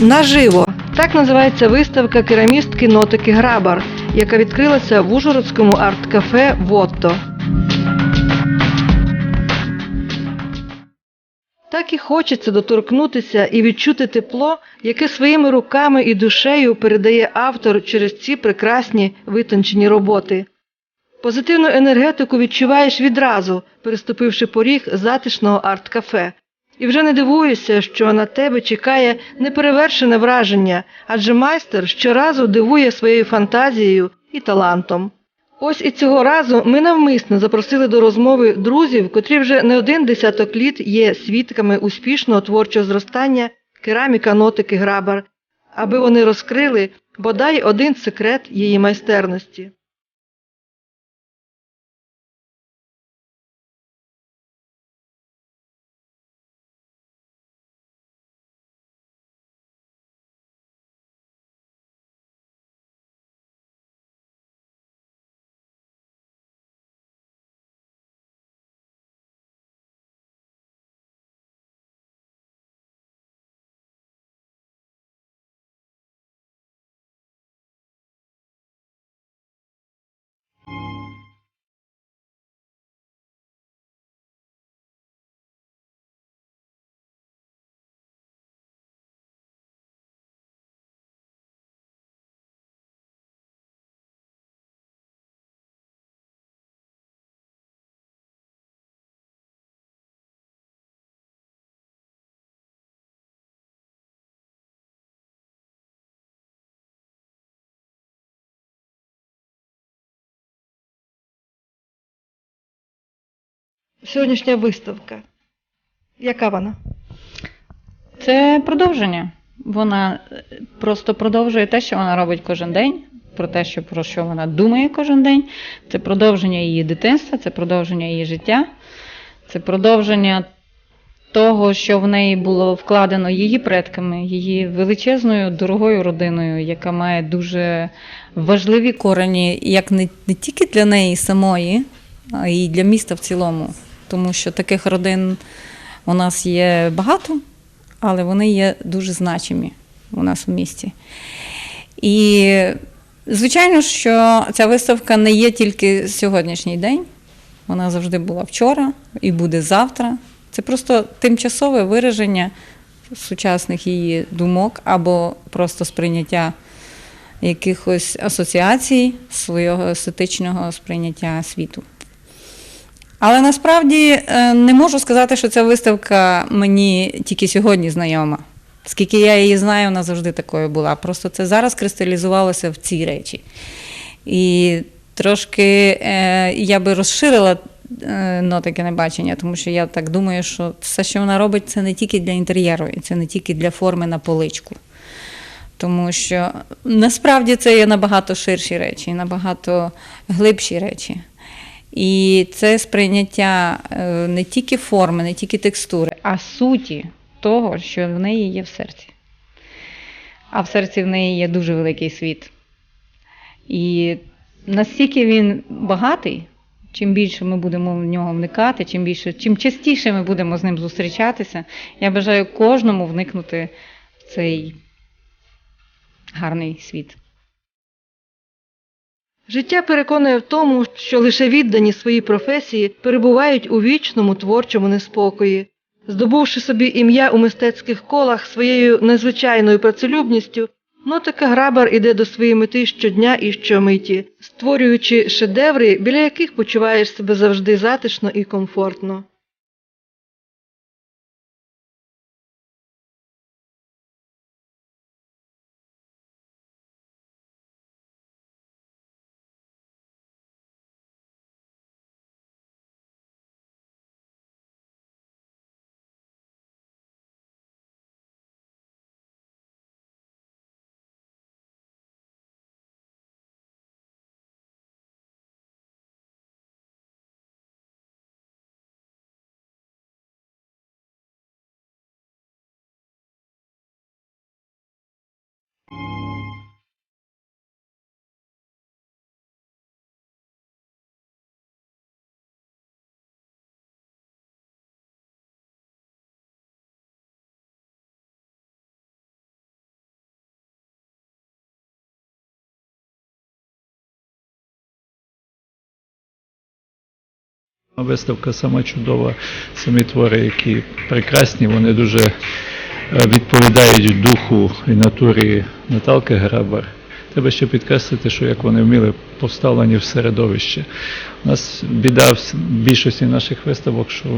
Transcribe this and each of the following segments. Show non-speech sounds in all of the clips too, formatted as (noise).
Наживо так називається виставка керамістки Нотики Грабар, яка відкрилася в Ужгородському арт-кафе Вотто. Так і хочеться доторкнутися і відчути тепло, яке своїми руками і душею передає автор через ці прекрасні витончені роботи. Позитивну енергетику відчуваєш відразу, переступивши поріг затишного арт-кафе. І вже не дивуюся, що на тебе чекає неперевершене враження, адже майстер щоразу дивує своєю фантазією і талантом. Ось і цього разу ми навмисно запросили до розмови друзів, котрі вже не один десяток літ є свідками успішного творчого зростання кераміка нотики Грабар, аби вони розкрили бодай один секрет її майстерності. Сьогоднішня виставка. Яка вона? Це продовження. Вона е, просто продовжує те, що вона робить кожен день, про те, що, про що вона думає кожен день. Це продовження її дитинства, це продовження її життя, це продовження того, що в неї було вкладено її предками, її величезною дорогою родиною, яка має дуже важливі корені, як не, не тільки для неї самої, а й для міста в цілому. Тому що таких родин у нас є багато, але вони є дуже значимі у нас в місті. І, звичайно, що ця виставка не є тільки сьогоднішній день, вона завжди була вчора і буде завтра. Це просто тимчасове вираження сучасних її думок або просто сприйняття якихось асоціацій свого естетичного сприйняття світу. Але насправді е, не можу сказати, що ця виставка мені тільки сьогодні знайома. Скільки я її знаю, вона завжди такою була. Просто це зараз кристалізувалося в цій речі. І трошки е, я би розширила е, нотики небачення, тому що я так думаю, що все, що вона робить, це не тільки для інтер'єру, і це не тільки для форми на поличку. Тому що насправді це є набагато ширші речі, набагато глибші речі. І це сприйняття е, не тільки форми, не тільки текстури, а суті того, що в неї є в серці. А в серці в неї є дуже великий світ. І настільки він багатий, чим більше ми будемо в нього вникати, чим більше, чим частіше ми будемо з ним зустрічатися, я бажаю кожному вникнути в цей гарний світ. Життя переконує в тому, що лише віддані своїй професії перебувають у вічному творчому неспокої. Здобувши собі ім'я у мистецьких колах своєю незвичайною працелюбністю, Нотика Грабар іде до своєї мети щодня і щомиті, створюючи шедеври, біля яких почуваєш себе завжди затишно і комфортно. Виставка сама чудова, самі твори, які прекрасні, вони дуже е, відповідають духу і натурі Наталки Грабар. Треба ще підкреслити, що як вони вміли поставлені в середовище. У нас біда в більшості наших виставок, що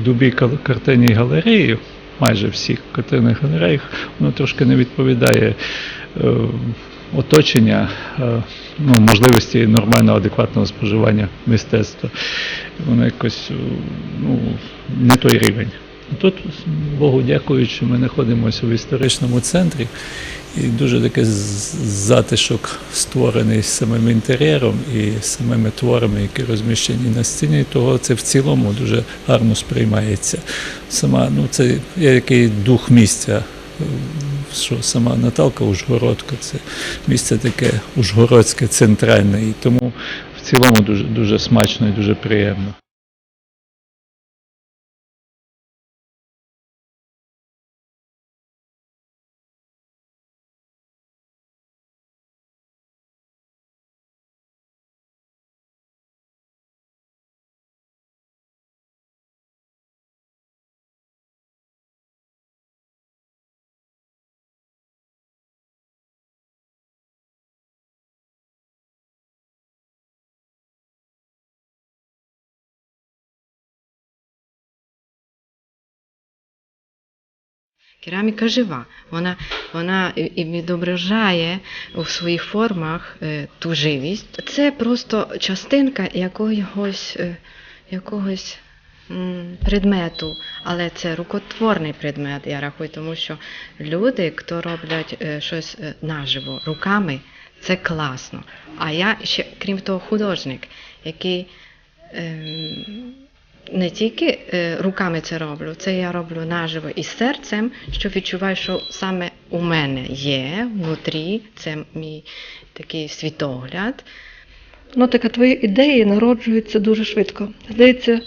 в дубі картинній галереї, майже всіх картинних галереях, воно трошки не відповідає е, оточення, е, ну, можливості нормального, адекватного споживання мистецтва. Воно якось е, ну, не той рівень. Тут, Богу дякуючи, ми знаходимося в історичному центрі, і дуже такий затишок створений самим інтер'єром і самими творами, які розміщені на стіні. Того це в цілому дуже гарно сприймається. Сама, ну, це є який дух місця. е, Що сама Наталка Ужгородка, це місце таке ужгородське, центральне, і тому цілому дуже, дуже смачно і дуже приємно. Кераміка жива, вона, вона відображає у своїх формах е, ту живість. Це просто частинка якогось, е, якогось предмету, але це рукотворний предмет, я рахую, тому що люди, хто роблять е, щось наживо руками, це класно. А я ще, крім того, художник, який. ем, не тільки е, руками це роблю, це я роблю наживо і серцем, що відчуваю, що саме у мене є внутрі, це мій такий світогляд. Ну, така твої ідеї народжуються дуже швидко. Здається,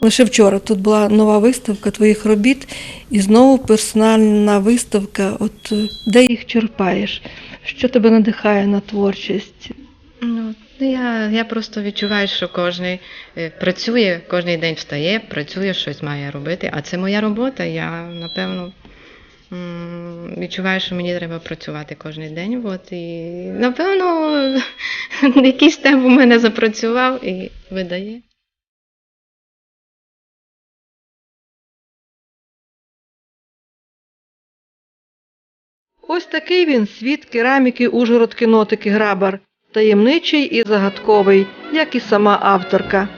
лише вчора тут була нова виставка твоїх робіт, і знову персональна виставка. От е, де їх черпаєш? Що тебе надихає на творчість? Ну, я, я просто відчуваю, що кожен працює, кожен день встає, працює, щось має робити. А це моя робота. Я напевно відчуваю, що мені треба працювати кожен день. От, і напевно (laughs) якийсь темп у мене запрацював і видає. Ось такий він світ кераміки Ужгород кінотики Грабар, таємничий і загадковий, як і сама авторка.